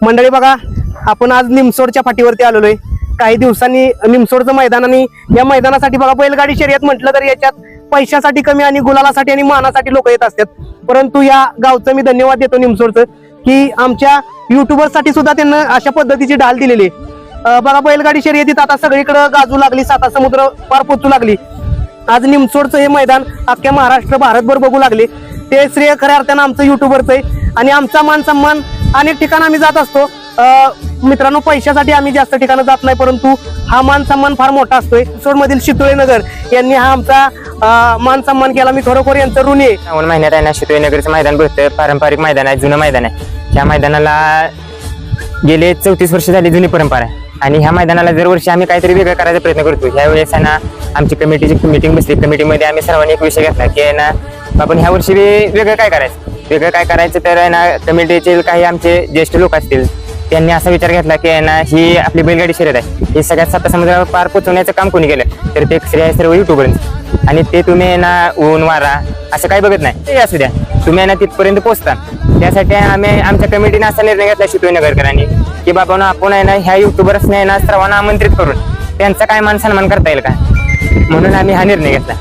मंडळी बघा आपण आज निमसोडच्या फाटीवरती आलेलो आहे काही दिवसांनी निमसोडचं मैदान आणि या मैदानासाठी बघा बैलगाडी शर्यत म्हटलं तर याच्यात पैशासाठी कमी आणि गुलालासाठी आणि मानासाठी लोक येत असतात. परंतु या गावचं मी धन्यवाद देतो निमसोडचं की आमच्या युट्यूबरसाठी सुद्धा त्यांना अशा पद्धतीची ढाल दिलेली आहे. बघा बैलगाडी शर्यतीत आता सगळीकडे गाजू लागली साता समुद्र पार पोचू लागली. आज निमसोडचं हे मैदान अख्ख्या महाराष्ट्र भारतभर बघू लागले. ते श्रेय खऱ्या अर्थानं आमचं युट्यूबरचं आहे. आणि आमचा मान सन्मान अनेक ठिकाण आम्ही जात असतो. मित्रांनो पैशासाठी आम्ही जास्त ठिकाणी जात नाही परंतु हा मान सन्मान फार मोठा असतोय. सोड मधील नगर यांनी हा आमचा मान सन्मान केला. मी खरोखर यांचं ऋणी आहे. श्रावण महिन्यात आहे ना शितोई मैदान भरतं पारंपरिक मैदान आहे जुनं मैदान आहे. त्या मैदानाला गेले चौतीस वर्ष झाली जुनी परंपरा आहे. आणि ह्या मैदानाला दरवर्षी आम्ही काहीतरी वेगळं करायचा प्रयत्न करतो ह्यावेळेस आहे ना आमची कमिटीची मिटिंग बसली. कमिटीमध्ये आम्ही सर्वांनी एक विषय घेतला की ना आपण ह्या वर्षी वेगळं काय करायचं? वेगळं काय करायचं तर आहे ना कमिटीचे काही आमचे ज्येष्ठ लोक असतील त्यांनी असा विचार घेतला की आहे ना ही आपली बैलगाडी शर्यत आहे. ही सगळ्यात साता समुद्रावर पार पोचवण्याचं काम कोणी केलं? तर ते श्रेय आहे सर्व युट्यूबर्स आणि ते तुम्ही आहे ना ऊन वारा असं काही बघत नाही. ते असू द्या. तुम्ही आहे ना तिथपर्यंत पोहोचता त्यासाठी आम्ही आमच्या कमिटीने असा निर्णय घेतला शितोय नगरकरांनी की बाबा ना आपण आहे ना ह्या युट्यूबर्सने ना सर्वांना आमंत्रित करून त्यांचा काय मान सन्मान करता येईल का? म्हणून आम्ही हा निर्णय घेतला.